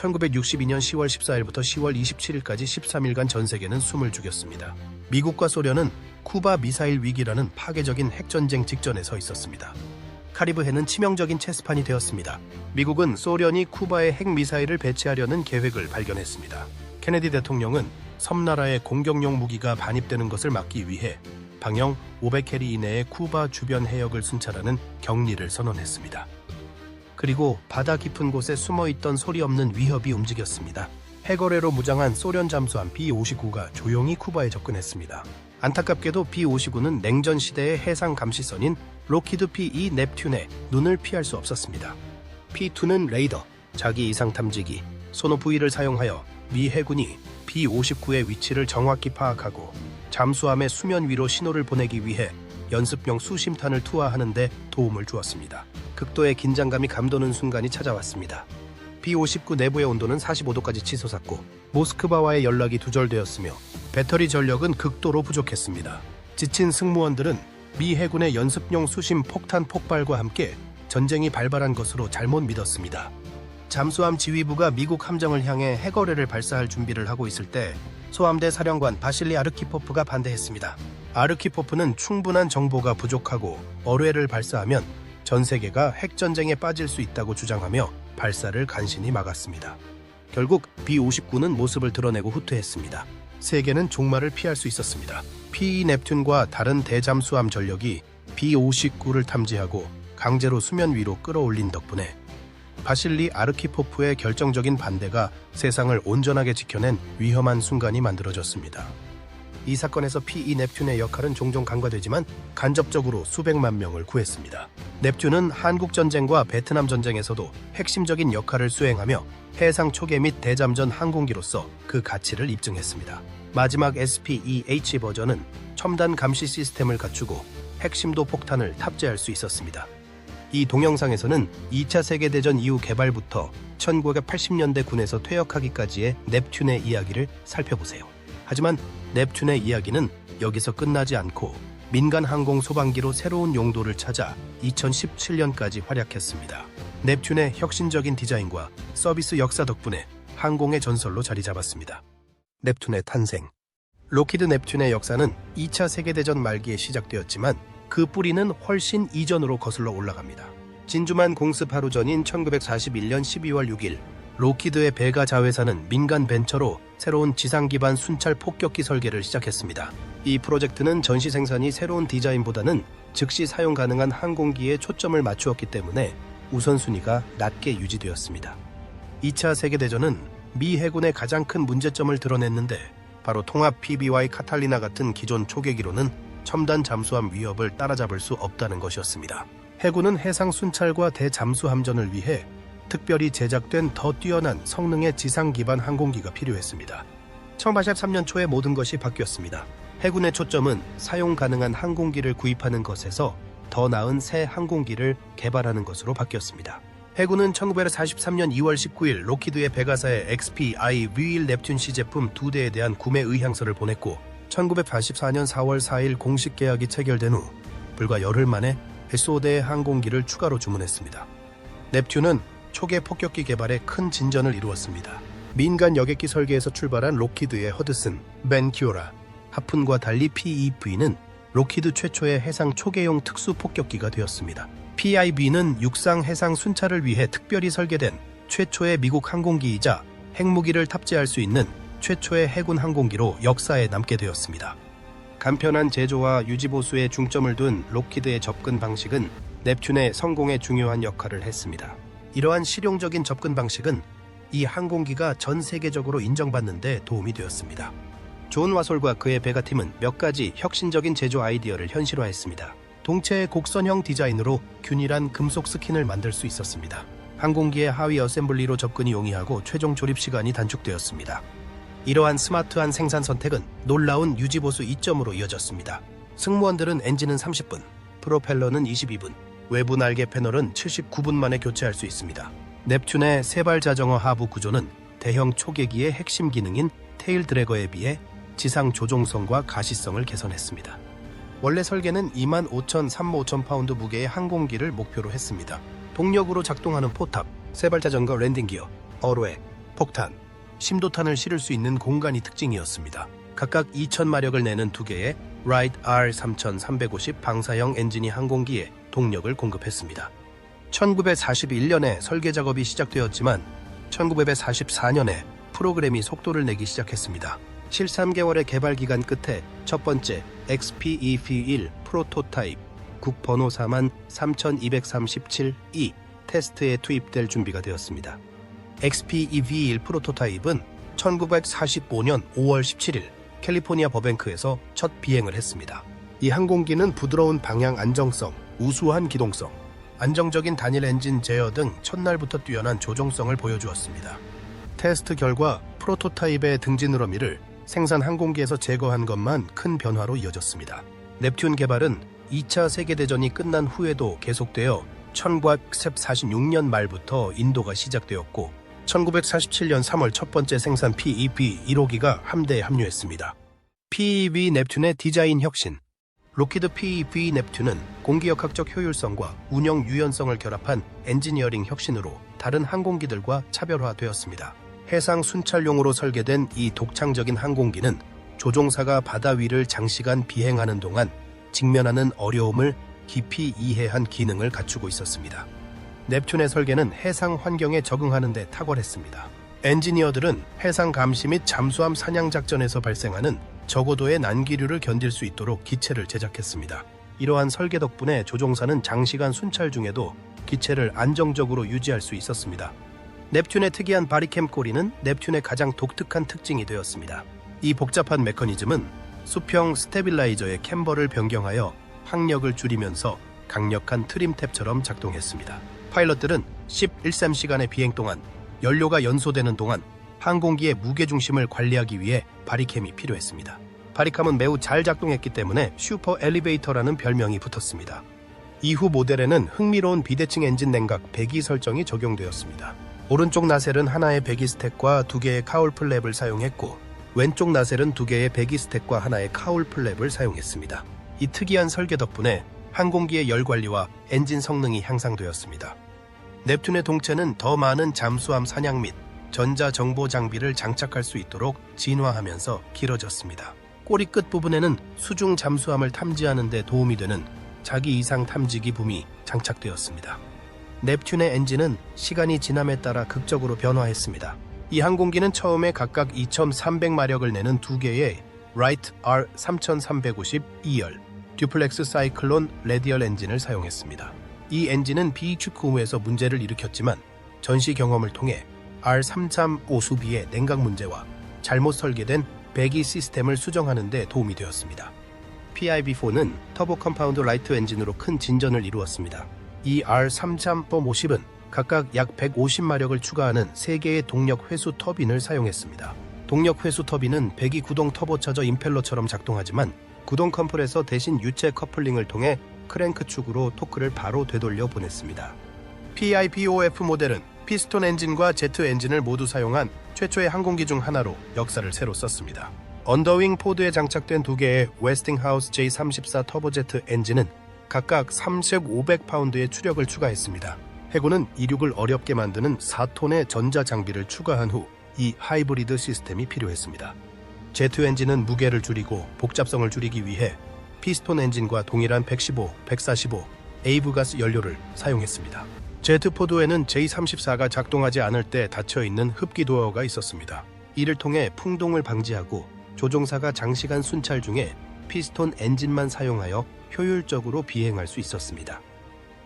1962년 10월 14일부터 10월 27일까지 13일간 전 세계는 숨을 죽였습니다. 미국과 소련은 쿠바 미사일 위기라는 파괴적인 핵전쟁 직전에 서 있었습니다. 카리브해는 치명적인 체스판이 되었습니다. 미국은 소련이 쿠바에 핵미사일을 배치하려는 계획을 발견했습니다. 케네디 대통령은 섬나라의 공격용 무기가 반입되는 것을 막기 위해 방영 500캐리 이내의 쿠바 주변 해역을 순찰하는 격리를 선언했습니다. 그리고 바다 깊은 곳에 숨어 있던 소리 없는 위협이 움직였습니다. 해거래로 무장한 소련 잠수함 B-59가 조용히 쿠바에 접근했습니다. 안타깝게도 B-59는 냉전 시대의 해상 감시선인 로키드 P-2 넵튠의 눈을 피할 수 없었습니다. P-2는 레이더, 자기 이상 탐지기, 소노 부위를 사용하여 미 해군이 B-59의 위치를 정확히 파악하고 잠수함의 수면 위로 신호를 보내기 위해 연습용 수심탄을 투하하는 데 도움을 주었습니다. 극도의 긴장감이 감도는 순간이 찾아왔습니다. B-59 내부의 온도는 45도까지 치솟았고 모스크바와의 연락이 두절되었으며 배터리 전력은 극도로 부족했습니다. 지친 승무원들은 미 해군의 연습용 수심 폭탄 폭발과 함께 전쟁이 발발한 것으로 잘못 믿었습니다. 잠수함 지휘부가 미국 함정을 향해 해거래를 발사할 준비를 하고 있을 때 소함대 사령관 바실리 아르키포프가 반대했습니다. 아르키포프는 충분한 정보가 부족하고 어뢰를 발사하면 전 세계가 핵전쟁에 빠질 수 있다고 주장하며 발사를 간신히 막았습니다. 결국 B-59는 모습을 드러내고 후퇴했습니다. 세계는 종말을 피할 수 있었습니다. P 넵튠과 다른 대잠수함 전력이 B-59를 탐지하고 강제로 수면 위로 끌어올린 덕분에 바실리 아르키포프의 결정적인 반대가 세상을 온전하게 지켜낸 위험한 순간이 만들어졌습니다. 이 사건에서 P.E. 넵튠의 역할은 종종 간과되지만 간접적으로 수백만 명을 구했습니다. 넵튠은 한국 전쟁과 베트남 전쟁에서도 핵심적인 역할을 수행하며 해상 초계 및 대잠전 항공기로서 그 가치를 입증했습니다. 마지막 SPEH 버전은 첨단 감시 시스템을 갖추고 핵심도 폭탄을 탑재할 수 있었습니다. 이 동영상에서는 2차 세계대전 이후 개발부터 1980년대 군에서 퇴역하기까지의 넵튠의 이야기를 살펴보세요. 하지만 넵튠의 이야기는 여기서 끝나지 않고 민간 항공 소방기로 새로운 용도를 찾아 2017년까지 활약했습니다. 넵튠의 혁신적인 디자인과 서비스 역사 덕분에 항공의 전설로 자리 잡았습니다. 넵튠의 탄생 로키드 넵튠의 역사는 2차 세계대전 말기에 시작되었지만 그 뿌리는 훨씬 이전으로 거슬러 올라갑니다. 진주만 공습 하루 전인 1941년 12월 6일 로키드의 베가 자회사는 민간 벤처로 새로운 지상 기반 순찰 폭격기 설계를 시작했습니다. 이 프로젝트는 전시 생산이 새로운 디자인보다는 즉시 사용 가능한 항공기에 초점을 맞추었기 때문에 우선순위가 낮게 유지되었습니다. 2차 세계대전은 미 해군의 가장 큰 문제점을 드러냈는데 바로 통합 PBY 카탈리나 같은 기존 초계기로는 첨단 잠수함 위협을 따라잡을 수 없다는 것이었습니다. 해군은 해상 순찰과 대잠수함전을 위해 특별히 제작된 더 뛰어난 성능의 지상 기반 항공기가 필요했습니다. 1983년 초에 모든 것이 바뀌었습니다. 해군의 초점은 사용 가능한 항공기를 구입하는 것에서 더 나은 새 항공기를 개발하는 것으로 바뀌었습니다. 해군은 1943년 2월 19일 로키드의 베가사의 XP-I 위일 넵튠 C 제품 두 대에 대한 구매 의향서를 보냈고 1984년 4월 4일 공식 계약이 체결된 후 불과 열흘 만에 SO대의 항공기를 추가로 주문했습니다. 넵튠은 초계 폭격기 개발에 큰 진전을 이루었습니다. 민간 여객기 설계에서 출발한 로키드의 허드슨, 벤키오라, 하푼과 달리 PEV는 로키드 최초의 해상 초계용 특수 폭격기가 되었습니다. PIB는 육상 해상 순찰을 위해 특별히 설계된 최초의 미국 항공기이자 핵무기를 탑재할 수 있는 최초의 해군 항공기로 역사에 남게 되었습니다. 간편한 제조와 유지 보수에 중점을 둔 로키드의 접근 방식은 넵튠의 성공에 중요한 역할을 했습니다. 이러한 실용적인 접근 방식은 이 항공기가 전 세계적으로 인정받는 데 도움이 되었습니다. 존 와솔과 그의 베가팀은 몇 가지 혁신적인 제조 아이디어를 현실화했습니다. 동체의 곡선형 디자인으로 균일한 금속 스킨을 만들 수 있었습니다. 항공기의 하위 어셈블리로 접근이 용이하고 최종 조립 시간이 단축되었습니다. 이러한 스마트한 생산 선택은 놀라운 유지보수 이점으로 이어졌습니다. 승무원들은 엔진은 30분, 프로펠러는 22분, 외부 날개 패널은 79분 만에 교체할 수 있습니다. 넵튠의 세발 자정어 하부 구조는 대형 초계기의 핵심 기능인 테일 드래거에 비해 지상 조종성과 가시성을 개선했습니다. 원래 설계는 2만 5천 3만 5천 파운드 무게의 항공기를 목표로 했습니다. 동력으로 작동하는 포탑, 세발 자전거 랜딩 기어, 어로에, 핵폭탄, 심도탄을 실을 수 있는 공간이 특징이었습니다. 각각 2,000마력을 내는 두 개의 Wright R3350 방사형 엔진이 항공기에 동력을 공급했습니다. 1941년에 설계 작업이 시작되었지만 1944년에 프로그램이 속도를 내기 시작했습니다. 7, 3개월의 개발 기간 끝에 첫 번째 XPEV1 프로토타입 국 번호 4만 3237E 테스트에 투입될 준비가 되었습니다. XPEV1 프로토타입은 1945년 5월 17일 캘리포니아 버뱅크에서 첫 비행을 했습니다. 이 항공기는 부드러운 방향 안정성, 우수한 기동성, 안정적인 단일 엔진 제어 등 첫날부터 뛰어난 조종성을 보여주었습니다. 테스트 결과 프로토타입의 등진 으로미를 생산 항공기에서 제거한 것만 큰 변화로 이어졌습니다. 넵튠 개발은 2차 세계대전이 끝난 후에도 계속되어 1946년 말부터 인도가 시작되었고 1947년 3월 첫 번째 생산 PEB 1호기가 함대에 합류했습니다. PEB 넵튠의 디자인 혁신 로키드 PEB 넵튠은 공기역학적 효율성과 운영 유연성을 결합한 엔지니어링 혁신으로 다른 항공기들과 차별화되었습니다. 해상 순찰용으로 설계된 이 독창적인 항공기는 조종사가 바다 위를 장시간 비행하는 동안 직면하는 어려움을 깊이 이해한 기능을 갖추고 있었습니다. 넵튠의 설계는 해상 환경에 적응하는 데 탁월했습니다. 엔지니어들은 해상 감시 및 잠수함 사냥 작전에서 발생하는 저고도의 난기류를 견딜 수 있도록 기체를 제작했습니다. 이러한 설계 덕분에 조종사는 장시간 순찰 중에도 기체를 안정적으로 유지할 수 있었습니다. 넵튠의 특이한 바리캠 꼬리는 넵튠의 가장 독특한 특징이 되었습니다. 이 복잡한 메커니즘은 수평 스테빌라이저의 캠버를 변경하여 항력을 줄이면서 강력한 트림탭처럼 작동했습니다. 파일럿들은 11.3시간의 비행 동안 연료가 연소되는 동안 항공기의 무게중심을 관리하기 위해 바리캠이 필요했습니다. 바리캠은 매우 잘 작동했기 때문에 슈퍼 엘리베이터라는 별명이 붙었습니다. 이후 모델에는 흥미로운 비대칭 엔진 냉각 배기 설정이 적용되었습니다. 오른쪽 나셀은 하나의 배기 스택과 두 개의 카울 플랩을 사용했고 왼쪽 나셀은 두 개의 배기 스택과 하나의 카울 플랩을 사용했습니다. 이 특이한 설계 덕분에 항공기의 열 관리와 엔진 성능이 향상되었습니다. 넵튠의 동체는 더 많은 잠수함 사냥 및 전자 정보 장비를 장착할 수 있도록 진화하면서 길어졌습니다. 꼬리 끝 부분에는 수중 잠수함을 탐지하는 데 도움이 되는 자기 이상 탐지기 붐이 장착되었습니다. 넵튠의 엔진은 시간이 지남에 따라 극적으로 변화했습니다. 이 항공기는 처음에 각각 2,300마력을 내는 두 개의 라이트 R3350 2열 듀플렉스 사이클론 레디얼 엔진을 사용했습니다. 이 엔진은 비축 후에서 문제를 일으켰지만 전시 경험을 통해 R33 수비의 냉각 문제와 잘못 설계된 배기 시스템을 수정하는 데 도움이 되었습니다. PIB4는 터보 컴파운드 라이트 엔진으로 큰 진전을 이루었습니다. 이 R3350은 각각 약 150마력을 추가하는 3개의 동력 회수 터빈을 사용했습니다. 동력 회수 터빈은 배기 구동 터보차저 임펠러처럼 작동하지만 구동 컴프레서 대신 유체 커플링을 통해 크랭크 축으로 토크를 바로 되돌려 보냈습니다. PIPOF 모델은 피스톤 엔진과 제트 엔진을 모두 사용한 최초의 항공기 중 하나로 역사를 새로 썼습니다. 언더윙 포드에 장착된 두 개의 웨스팅하우스 J34 터보제트 엔진은 각각 3,500파운드의 추력을 추가했습니다. 해군은 이륙을 어렵게 만드는 4톤의 전자 장비를 추가한 후 이 하이브리드 시스템이 필요했습니다. 제트 엔진은 무게를 줄이고 복잡성을 줄이기 위해 피스톤 엔진과 동일한 115, 145 에이브가스 연료를 사용했습니다. 제트 포드에는 J34가 작동하지 않을 때 닫혀 있는 흡기 도어가 있었습니다. 이를 통해 풍동을 방지하고 조종사가 장시간 순찰 중에 피스톤 엔진만 사용하여 효율적으로 비행할 수 있었습니다.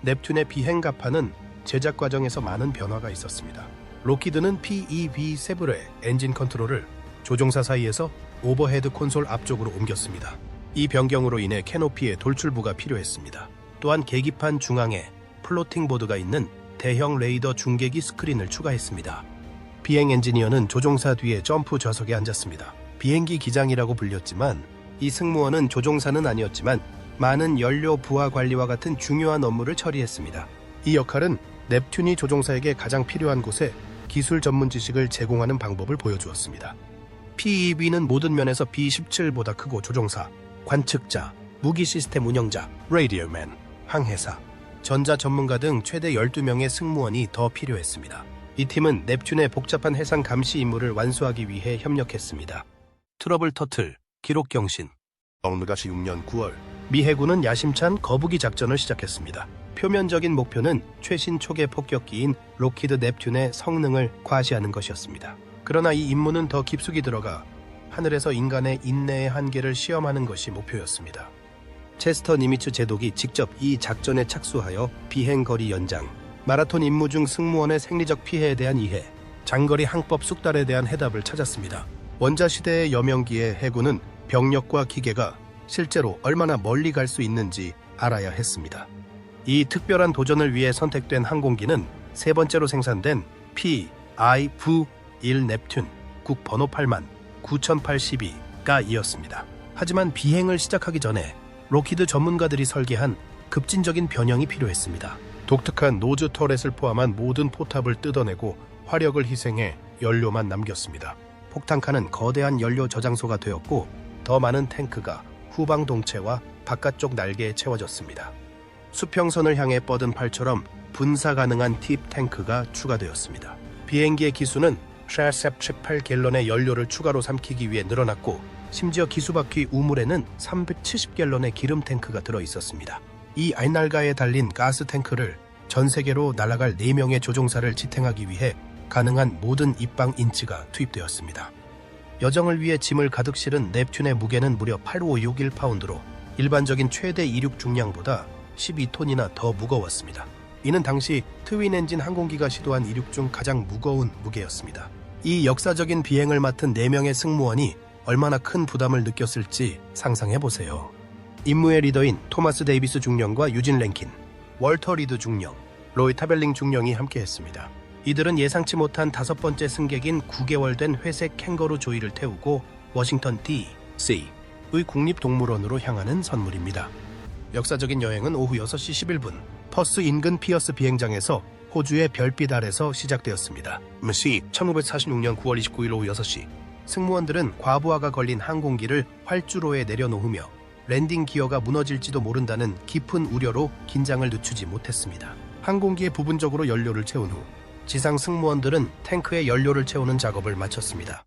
넵튠의 비행 가판은 제작 과정에서 많은 변화가 있었습니다. 로키드는 PEV7의 엔진 컨트롤을 조종사 사이에서 오버헤드 콘솔 앞쪽으로 옮겼습니다. 이 변경으로 인해 캐노피에 돌출부가 필요했습니다. 또한 계기판 중앙에 플로팅 보드가 있는 대형 레이더 중계기 스크린을 추가했습니다. 비행 엔지니어는 조종사 뒤에 점프 좌석에 앉았습니다. 비행기 기장이라고 불렸지만 이 승무원은 조종사는 아니었지만 많은 연료 부하 관리와 같은 중요한 업무를 처리했습니다. 이 역할은 넵튠이 조종사에게 가장 필요한 곳에 기술 전문 지식을 제공하는 방법을 보여주었습니다. PEB는 모든 면에서 B17보다 크고 조종사, 관측자, 무기 시스템 운영자, 레디오맨, 항해사, 전자 전문가 등 최대 12명의 승무원이 더 필요했습니다. 이 팀은 넵튠의 복잡한 해상 감시 임무를 완수하기 위해 협력했습니다. 트러블 터틀, 기록 경신. 억누가시 6년 9월, 미 해군은 야심찬 거북이 작전을 시작했습니다. 표면적인 목표는 최신 초계 폭격기인 로키드 넵튠의 성능을 과시하는 것이었습니다. 그러나 이 임무는 더 깊숙이 들어가 하늘에서 인간의 인내의 한계를 시험하는 것이 목표였습니다. 체스터 니미츠 제독이 직접 이 작전에 착수하여 비행 거리 연장, 마라톤 임무 중 승무원의 생리적 피해에 대한 이해, 장거리 항법 숙달에 대한 해답을 찾았습니다. 원자 시대의 여명기의 해군은 병력과 기계가 실제로 얼마나 멀리 갈 수 있는지 알아야 했습니다. 이 특별한 도전을 위해 선택된 항공기는 세 번째로 생산된 P-I-V-1 넵튠 국 번호 8만 9082가 이었습니다. 하지만 비행을 시작하기 전에 로키드 전문가들이 설계한 급진적인 변형이 필요했습니다. 독특한 노즈 터렛을 포함한 모든 포탑을 뜯어내고 화력을 희생해 연료만 남겼습니다. 폭탄칸은 거대한 연료 저장소가 되었고 더 많은 탱크가 후방 동체와 바깥쪽 날개에 채워졌습니다. 수평선을 향해 뻗은 팔처럼 분사 가능한 팁 탱크가 추가되었습니다. 비행기의 기수는 샤셉 18갤런의 연료를 추가로 삼키기 위해 늘어났고 심지어 기수바퀴 우물에는 370갤런의 기름 탱크가 들어 있었습니다. 이 알날가에 달린 가스 탱크를 전 세계로 날아갈 4명의 조종사를 지탱하기 위해 가능한 모든 입방 인치가 투입되었습니다. 여정을 위해 짐을 가득 실은 넵튠의 무게는 무려 8561파운드로 일반적인 최대 이륙 중량보다 12톤이나 더 무거웠습니다. 이는 당시 트윈 엔진 항공기가 시도한 이륙 중 가장 무거운 무게였습니다. 이 역사적인 비행을 맡은 4명의 승무원이 얼마나 큰 부담을 느꼈을지 상상해 보세요. 임무의 리더인 토마스 데이비스 중령과 유진 랭킨, 월터 리드 중령, 로이 타벨링 중령이 함께했습니다. 이들은 예상치 못한 다섯 번째 승객인 9개월 된 회색 캥거루 조이를 태우고 워싱턴 D.C.의 국립동물원으로 향하는 선물입니다. 역사적인 여행은 오후 6시 11분 퍼스 인근 피어스 비행장에서 호주의 별빛 아래서 시작되었습니다. 음시 1946년 9월 29일 오후 6시 승무원들은 과부하가 걸린 항공기를 활주로에 내려놓으며 랜딩 기어가 무너질지도 모른다는 깊은 우려로 긴장을 늦추지 못했습니다. 항공기에 부분적으로 연료를 채운 후 지상 승무원들은 탱크에 연료를 채우는 작업을 마쳤습니다.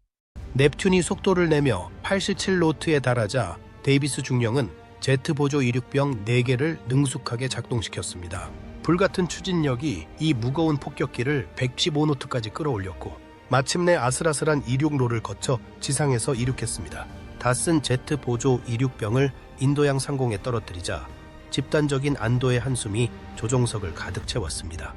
넵튠이 속도를 내며 87노트에 달하자 데이비스 중령은 제트 보조 이륙병 4개를 능숙하게 작동시켰습니다. 불같은 추진력이 이 무거운 폭격기를 115노트까지 끌어올렸고 마침내 아슬아슬한 이륙로를 거쳐 지상에서 이륙했습니다. 다 쓴 제트 보조 이륙병을 인도양 상공에 떨어뜨리자 집단적인 안도의 한숨이 조종석을 가득 채웠습니다.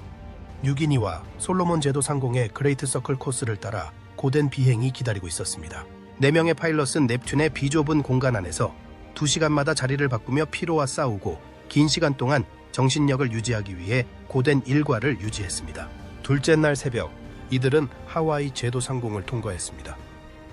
뉴기니와 솔로몬 제도 상공의 그레이트 서클 코스를 따라 고된 비행이 기다리고 있었습니다. 4명의 파일럿은 넵튠의 비좁은 공간 안에서 2시간마다 자리를 바꾸며 피로와 싸우고 긴 시간 동안 정신력을 유지하기 위해 고된 일과를 유지했습니다. 둘째 날 새벽, 이들은 하와이 제도 상공을 통과했습니다.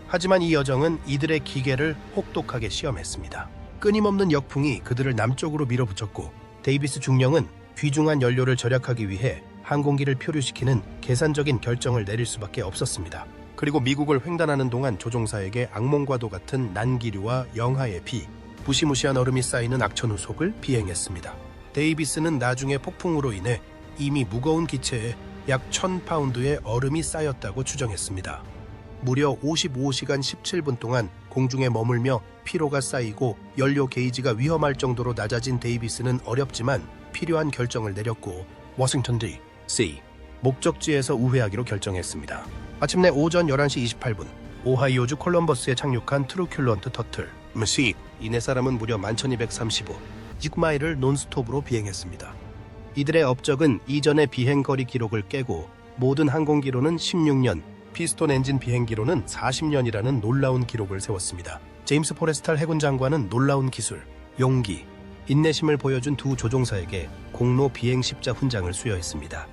하지만 이 여정은 이들의 기계를 혹독하게 시험했습니다. 끊임없는 역풍이 그들을 남쪽으로 밀어붙였고 데이비스 중령은 귀중한 연료를 절약하기 위해 항공기를 표류시키는 계산적인 결정을 내릴 수밖에 없었습니다. 그리고 미국을 횡단하는 동안 조종사에게 악몽과도 같은 난기류와 영하의 비, 무시무시한 얼음이 쌓이는 악천 후속을 비행했습니다. 데이비스는 나중에 폭풍으로 인해 이미 무거운 기체에 약 1000파운드의 얼음이 쌓였다고 추정했습니다. 무려 55시간 17분 동안 공중에 머물며 피로가 쌓이고 연료 게이지가 위험할 정도로 낮아진 데이비스는 어렵지만 필요한 결정을 내렸고 워싱턴 D.C. 목적지에서 우회하기로 결정했습니다. 마침내 오전 11시 28분 오하이오주 콜럼버스에 착륙한 트루큘런트 터틀 음식 이네 사람은 무려 11,235 6마일을 논스톱으로 비행했습니다. 이들의 업적은 이전의 비행 거리 기록을 깨고 모든 항공기로는 16년, 피스톤 엔진 비행기로는 40년이라는 놀라운 기록을 세웠습니다. 제임스 포레스탈 해군 장관은 놀라운 기술, 용기, 인내심을 보여준 두 조종사에게 공로 비행 십자 훈장을 수여했습니다.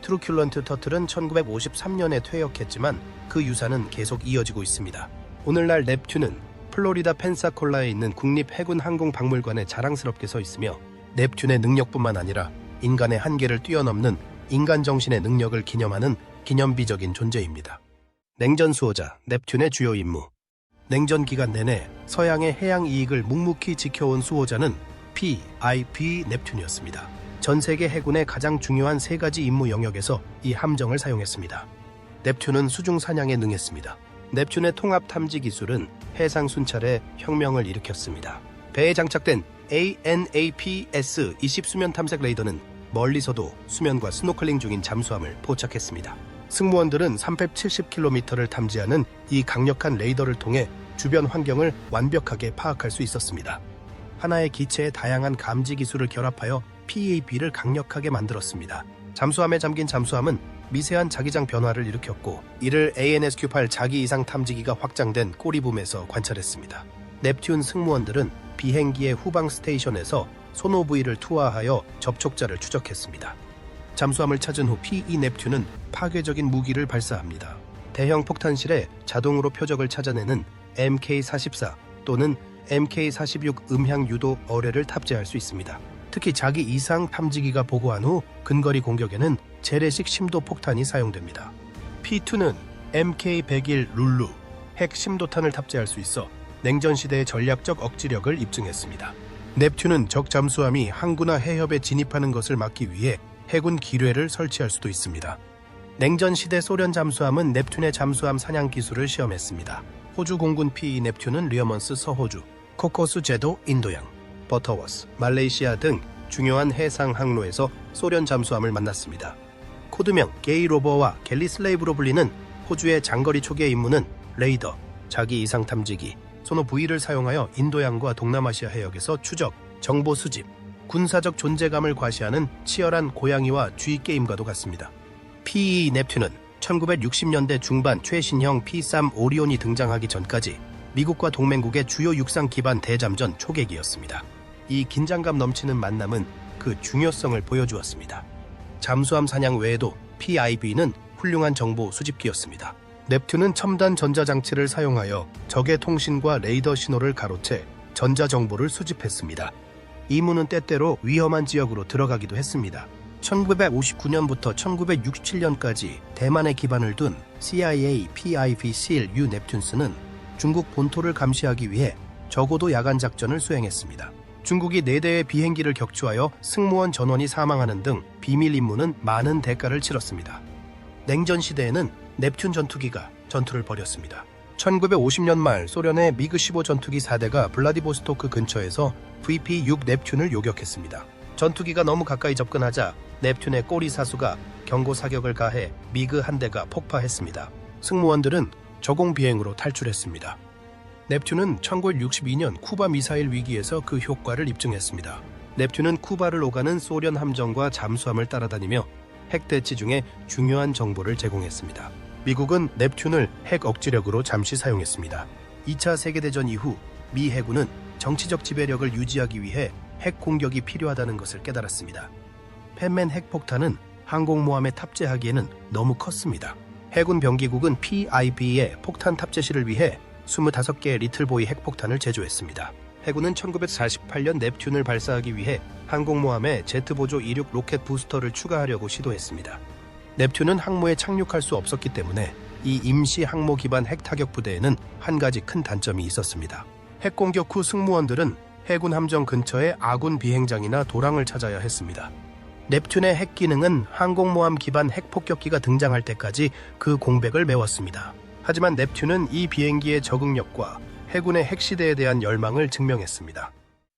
트루큘런트 터틀은 1953년에 퇴역했지만 그 유산은 계속 이어지고 있습니다. 오늘날 넵튠은 플로리다 펜사콜라에 있는 국립해군 항공박물관에 자랑스럽게 서 있으며 넵튠의 능력뿐만 아니라 인간의 한계를 뛰어넘는 인간 정신의 능력을 기념하는 기념비적인 존재입니다. 냉전 수호자 넵튠의 주요 임무 냉전 기간 내내 서양의 해양 이익을 묵묵히 지켜온 수호자는 PIP 넵튠이었습니다. 전 세계 해군의 가장 중요한 세 가지 임무 영역에서 이 함정을 사용했습니다. 넵튠은 수중 사냥에 능했습니다. 넵튠의 통합 탐지 기술은 해상 순찰에 혁명을 일으켰습니다. 배에 장착된 ANAPS-20 수면 탐색 레이더는 멀리서도 수면과 스노클링 중인 잠수함을 포착했습니다. 승무원들은 370km를 탐지하는 이 강력한 레이더를 통해 주변 환경을 완벽하게 파악할 수 있었습니다. 하나의 기체의 다양한 감지 기술을 결합하여 PAB를 강력하게 만들었습니다. 잠수함에 잠긴 잠수함은 미세한 자기장 변화를 일으켰고 이를 ANSQ-8 자기 이상 탐지기가 확장된 꼬리붐에서 관찰했습니다. 넵튠 승무원들은 비행기의 후방 스테이션에서 소노브이를 투하하여 접촉자를 추적했습니다. 잠수함을 찾은 후 P.E. 넵튠은 파괴적인 무기를 발사합니다. 대형 폭탄실에 자동으로 표적을 찾아내는 MK-44 또는 MK-46 음향 유도 어뢰를 탑재할 수 있습니다. 특히 자기 이상 탐지기가 보고한 후 근거리 공격에는 재래식 심도 폭탄이 사용됩니다. P2는 MK-101 룰루 핵 심도탄을 탑재할 수 있어 냉전 시대의 전략적 억지력을 입증했습니다. 넵튠은 적 잠수함이 항구나 해협에 진입하는 것을 막기 위해 해군 기뢰를 설치할 수도 있습니다. 냉전 시대 소련 잠수함은 넵튠의 잠수함 사냥 기술을 시험했습니다. 호주 공군 P 넵튠은 리어먼스 서호주, 코코스 제도 인도양, 버터워스, 말레이시아 등 중요한 해상 항로에서 소련 잠수함을 만났습니다. 코드명 게이 로버와 갤리 슬레이브로 불리는 호주의 장거리 초기의 임무는 레이더, 자기 이상 탐지기, 소노 V를 사용하여 인도양과 동남아시아 해역에서 추적, 정보 수집, 군사적 존재감을 과시하는 치열한 고양이와 쥐 게임과도 같습니다. PE 넵튠은 1960년대 중반 최신형 P3 오리온이 등장하기 전까지 미국과 동맹국의 주요 육상 기반 대잠전 초계기였습니다. 이 긴장감 넘치는 만남은 그 중요성을 보여주었습니다. 잠수함 사냥 외에도 PIB는 훌륭한 정보 수집기였습니다. 넵튠은 첨단 전자장치를 사용하여 적의 통신과 레이더 신호를 가로채 전자 정보를 수집했습니다. 이문은 때때로 위험한 지역으로 들어가기도 했습니다. 1959년부터 1967년까지 대만에 기반을 둔 CIA PIB SEAL U 넵튠스는 중국 본토를 감시하기 위해 적어도 야간 작전을 수행했습니다. 중국이 4대의 비행기를 격추하여 승무원 전원이 사망하는 등 비밀 임무는 많은 대가를 치렀습니다. 냉전 시대에는 넵튠 전투기가 전투를 벌였습니다. 1950년 말 소련의 미그 15 전투기 4대가 블라디보스토크 근처에서 VP-6 넵튠을 요격했습니다. 전투기가 너무 가까이 접근하자 넵튠의 꼬리 사수가 경고 사격을 가해 미그 한 대가 폭파했습니다. 승무원들은 저공 비행으로 탈출했습니다. 넵튠은 1962년 쿠바 미사일 위기에서 그 효과를 입증했습니다. 넵튠은 쿠바를 오가는 소련 함정과 잠수함을 따라다니며 핵 대치 중에 중요한 정보를 제공했습니다. 미국은 넵튠을 핵 억지력으로 잠시 사용했습니다. 2차 세계대전 이후 미 해군은 정치적 지배력을 유지하기 위해 핵 공격이 필요하다는 것을 깨달았습니다. 펜맨 핵폭탄은 항공모함에 탑재하기에는 너무 컸습니다. 해군 병기국은 PIB의 폭탄 탑재실을 위해 25개의 리틀보이 핵폭탄을 제조했습니다. 해군은 1948년 넵튠을 발사하기 위해 항공모함에 제트보조 26 로켓 부스터를 추가하려고 시도했습니다. 넵튠은 항모에 착륙할 수 없었기 때문에 이 임시 항모 기반 핵타격 부대에는 한 가지 큰 단점이 있었습니다. 핵 공격 후 승무원들은 해군 함정 근처의 아군 비행장이나 도랑을 찾아야 했습니다. 넵튠의 핵 기능은 항공모함 기반 핵폭격기가 등장할 때까지 그 공백을 메웠습니다. 하지만 넵튠은 이 비행기의 적응력과 해군의 핵시대에 대한 열망을 증명했습니다.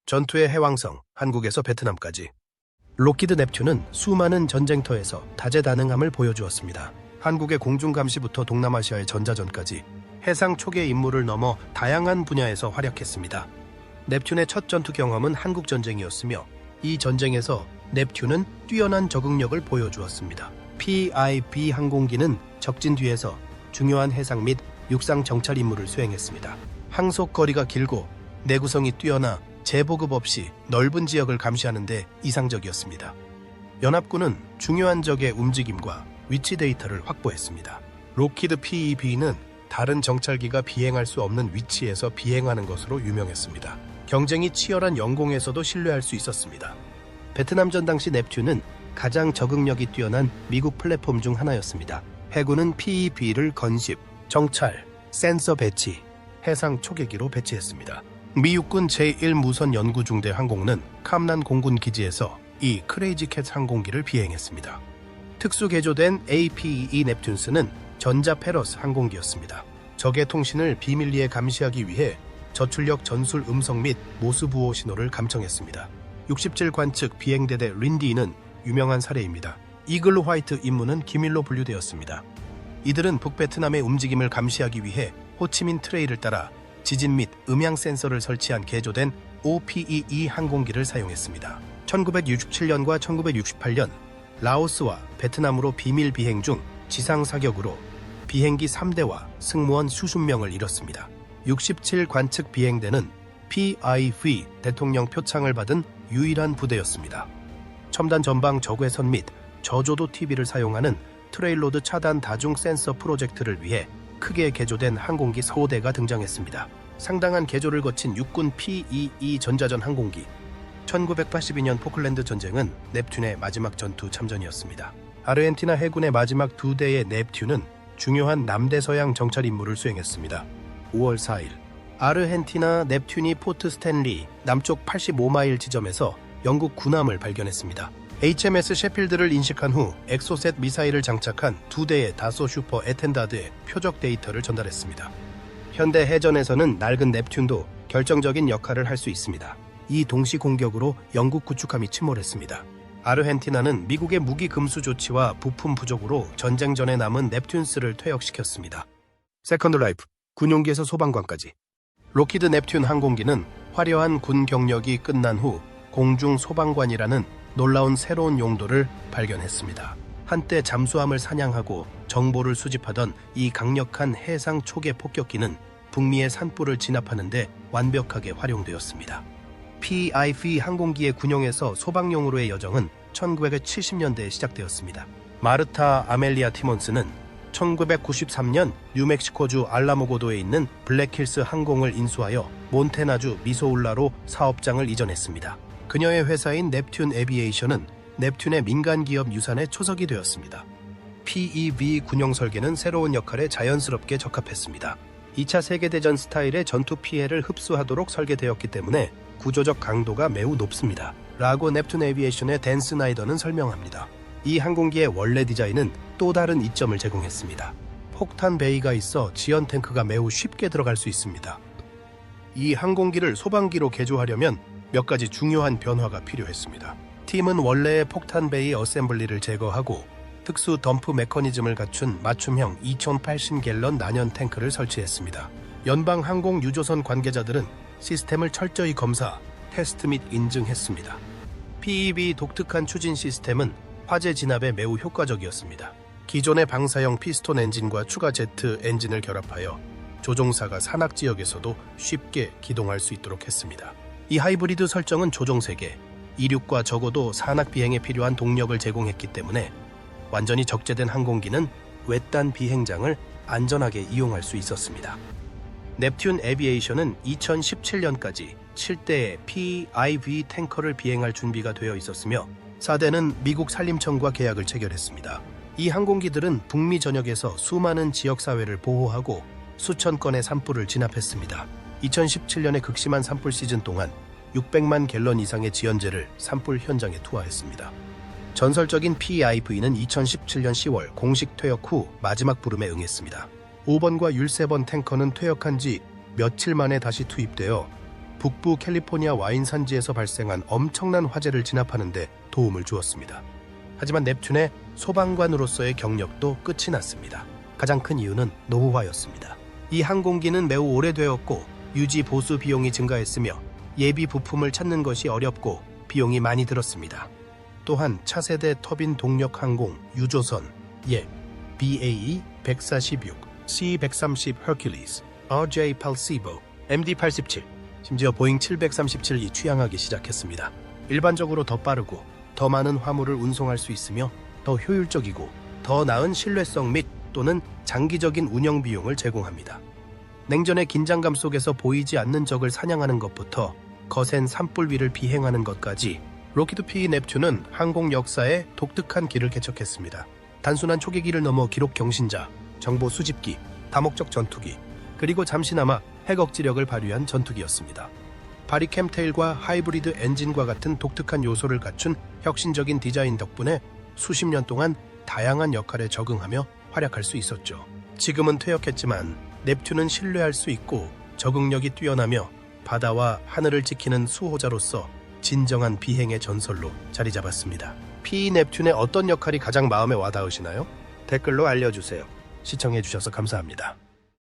전투의 해왕성, 한국에서 베트남까지. 로키드 넵튠은 수많은 전쟁터에서 다재다능함을 보여주었습니다. 한국의 공중감시부터 동남아시아의 전자전까지 해상 초계 임무를 넘어 다양한 분야에서 활약했습니다. 넵튠의 첫 전투 경험은 한국 전쟁이었으며 이 전쟁에서 넵튠은 뛰어난 적응력을 보여주었습니다. PIB 항공기는 적진 뒤에서 중요한 해상 및 육상 정찰 임무를 수행했습니다. 항속 거리가 길고 내구성이 뛰어나 재보급 없이 넓은 지역을 감시하는 데 이상적이었습니다. 연합군은 중요한 적의 움직임과 위치 데이터를 확보했습니다. 로키드 PEB는 다른 정찰기가 비행할 수 없는 위치에서 비행하는 것으로 유명했습니다. 경쟁이 치열한 영공에서도 신뢰할 수 있었습니다. 베트남전 당시 넵튠은 가장 적응력이 뛰어난 미국 플랫폼 중 하나였습니다. 해군은 PEB를 건십, 정찰, 센서 배치, 해상 초계기로 배치했습니다. 미 육군 제1무선 연구중대 항공은 캄난 공군 기지에서 이 크레이지 캣 항공기를 비행했습니다. 특수 개조된 APE 넵튠스는 전자 페러스 항공기였습니다. 적의 통신을 비밀리에 감시하기 위해 저출력 전술 음성 및 모스부호 신호를 감청했습니다. 67 관측 비행대대 린디는 유명한 사례입니다. 이글 화이트 임무는 기밀로 분류되었습니다. 이들은 북베트남의 움직임을 감시하기 위해 호치민 트레이를 따라 지진 및 음향 센서를 설치한 개조된 OPEE 항공기를 사용했습니다. 1967년과 1968년 라오스와 베트남으로 비밀 비행 중 지상 사격으로 비행기 3대와 승무원 수십 명을 잃었습니다. 67 관측 비행대는 PIV 대통령 표창을 받은 유일한 부대였습니다. 첨단 전방 적외선 및 저조도 TV를 사용하는 트레일로드 차단 다중 센서 프로젝트를 위해 크게 개조된 항공기 서호대가 등장했습니다. 상당한 개조를 거친 육군 P-22 전자전 항공기. 1982년 포클랜드 전쟁은 넵튠의 마지막 전투 참전이었습니다. 아르헨티나 해군의 마지막 두 대의 넵튠은 중요한 남대서양 정찰 임무를 수행했습니다. 5월 4일 아르헨티나 넵튠이 포트 스탠리 남쪽 85마일 지점에서 영국 군함을 발견했습니다. HMS 셰필드를 인식한 후 엑소셋 미사일을 장착한 두 대의 다소 슈퍼 에텐다드의 표적 데이터를 전달했습니다. 현대 해전에서는 낡은 넵튠도 결정적인 역할을 할 수 있습니다. 이 동시 공격으로 영국 구축함이 침몰했습니다. 아르헨티나는 미국의 무기 금수 조치와 부품 부족으로 전쟁 전에 남은 넵튠스를 퇴역시켰습니다. 세컨드 라이프, 군용기에서 소방관까지. 로키드 넵튠 항공기는 화려한 군 경력이 끝난 후 공중 소방관이라는 놀라운 새로운 용도를 발견했습니다. 한때 잠수함을 사냥하고 정보를 수집하던 이 강력한 해상 초계 폭격기는 북미의 산불을 진압하는데 완벽하게 활용되었습니다. PIV 항공기의 군용에서 소방용으로의 여정은 1970년대에 시작되었습니다. 마르타 아멜리아 티몬스는 1993년 뉴멕시코주 알라모고도에 있는 블랙힐스 항공을 인수하여 몬테나주 미소울라로 사업장을 이전했습니다. 그녀의 회사인 넵튠 에비에이션은 넵튠의 민간 기업 유산의 초석이 되었습니다. PEV 군용 설계는 새로운 역할에 자연스럽게 적합했습니다. 2차 세계대전 스타일의 전투 피해를 흡수하도록 설계되었기 때문에 구조적 강도가 매우 높습니다. 라고 넵튠 에비에이션의 댄 스나이더는 설명합니다. 이 항공기의 원래 디자인은 또 다른 이점을 제공했습니다. 폭탄 베이가 있어 지연 탱크가 매우 쉽게 들어갈 수 있습니다. 이 항공기를 소방기로 개조하려면 몇 가지 중요한 변화가 필요했습니다. 팀은 원래의 폭탄 베이 어셈블리를 제거하고 특수 덤프 메커니즘을 갖춘 맞춤형 2080갤런 난연 탱크를 설치했습니다. 연방 항공 유조선 관계자들은 시스템을 철저히 검사, 테스트 및 인증했습니다. PEB 독특한 추진 시스템은 화재 진압에 매우 효과적이었습니다. 기존의 방사형 피스톤 엔진과 추가 제트 엔진을 결합하여 조종사가 산악 지역에서도 쉽게 기동할 수 있도록 했습니다. 이 하이브리드 설정은 조종 세계, 이륙과 적어도 산악 비행에 필요한 동력을 제공했기 때문에 완전히 적재된 항공기는 외딴 비행장을 안전하게 이용할 수 있었습니다. 넵튠 에비에이션은 2017년까지 7대의 PIV 탱커를 비행할 준비가 되어 있었으며 4대는 미국 산림청과 계약을 체결했습니다. 이 항공기들은 북미 전역에서 수많은 지역 사회를 보호하고 수천 건의 산불을 진압했습니다. 2017년의 극심한 산불 시즌 동안 600만 갤런 이상의 지연제를 산불 현장에 투하했습니다. 전설적인 PIV는 2017년 10월 공식 퇴역 후 마지막 부름에 응했습니다. 5번과 율세번 탱커는 퇴역한 지 며칠 만에 다시 투입되어 북부 캘리포니아 와인 산지에서 발생한 엄청난 화재를 진압하는데 도움을 주었습니다. 하지만 넵튠의 소방관으로서의 경력도 끝이 났습니다. 가장 큰 이유는 노후화였습니다. 이 항공기는 매우 오래되었고 유지 보수 비용이 증가했으며 예비 부품을 찾는 것이 어렵고 비용이 많이 들었습니다. 또한 차세대 터빈 동력 항공 유조선 예 BAE 146, C130 Hercules, RJ80, MD87 심지어 보잉 737이 취향하기 시작했습니다. 일반적으로 더 빠르고 더 많은 화물을 운송할 수 있으며 더 효율적이고 더 나은 신뢰성 및 또는 장기적인 운영 비용을 제공합니다. 냉전의 긴장감 속에서 보이지 않는 적을 사냥하는 것부터 거센 산불 위를 비행하는 것까지 로키드 피 넵튠은 항공 역사에 독특한 길을 개척했습니다. 단순한 초계기를 넘어 기록 경신자, 정보 수집기, 다목적 전투기, 그리고 잠시나마 핵 억지력을 발휘한 전투기였습니다. 바리 캠 테일과 하이브리드 엔진과 같은 독특한 요소를 갖춘 혁신적인 디자인 덕분에 수십 년 동안 다양한 역할에 적응하며 활약할 수 있었죠. 지금은 퇴역했지만 넵튠은 신뢰할 수 있고 적응력이 뛰어나며 바다와 하늘을 지키는 수호자로서 진정한 비행의 전설로 자리 잡았습니다. P 넵튠의 어떤 역할이 가장 마음에 와닿으시나요? 댓글로 알려주세요. 시청해주셔서 감사합니다.